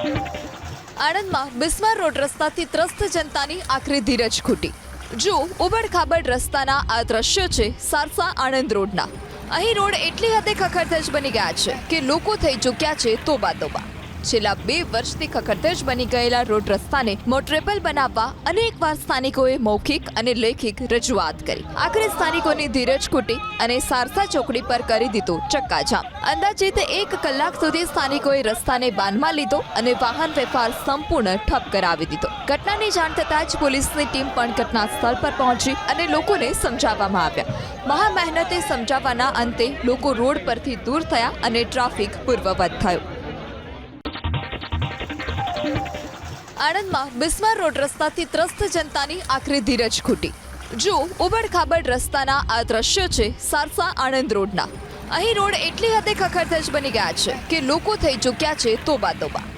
આણંદમાં બિસ્માર રોડ રસ્તાથી ત્રસ્ત જનતાની આખરી ધીરજ ખૂટી. જો ઉબડ રસ્તાના આ દ્રશ્યો છે સારસા આણંદ રોડના. અહીં રોડ એટલી હદે ખખડધજ બની ગયા છે કે લોકો થઈ ચૂક્યા છે તોબા તોબા છેલ્લા બે વર્ષથી ખખડધજ બની ગયેલા રોડ રસ્તાને મોટરેબલ બનાવવા અનેકવાર સ્થાનિકોએ મૌખિક અને લેખિક રજૂઆત કરી. આખરે સ્થાનિકોની ધીરજ ખૂટી અને સારસા ચોકડી પર કરી દીધો ચક્કાજામ. અંદાજિત એક કલાક સુધી સ્થાનિકોએ રસ્તાને બાંધમાં લીધો અને વાહન વ્યવહાર સંપૂર્ણ ઠપ કરાવી દીધો. ઘટનાની જાણ થતાં જ પોલીસની ટીમ પણ ઘટના સ્થળ પર પહોંચી અને લોકોને સમજાવવામાં આવ્યા. મહા મહેનતે સમજાવવાના અંતે લોકો રોડ પરથી દૂર થયા અને ટ્રાફિક પૂર્વવત થયો. આણંદમાં બિસ્માર રોડ રસ્તાથી ત્રસ્ત જનતાની આખરી ધીરજ ખૂટી. જો ઉબડખાબડ રસ્તાના આ દ્રશ્યો છે સારસા આણંદ રોડના. અહીં રોડ એટલી હદે ખખડધજ બની ગયા છે કે લોકો થઈ ચૂક્યા છે તોબા તોબા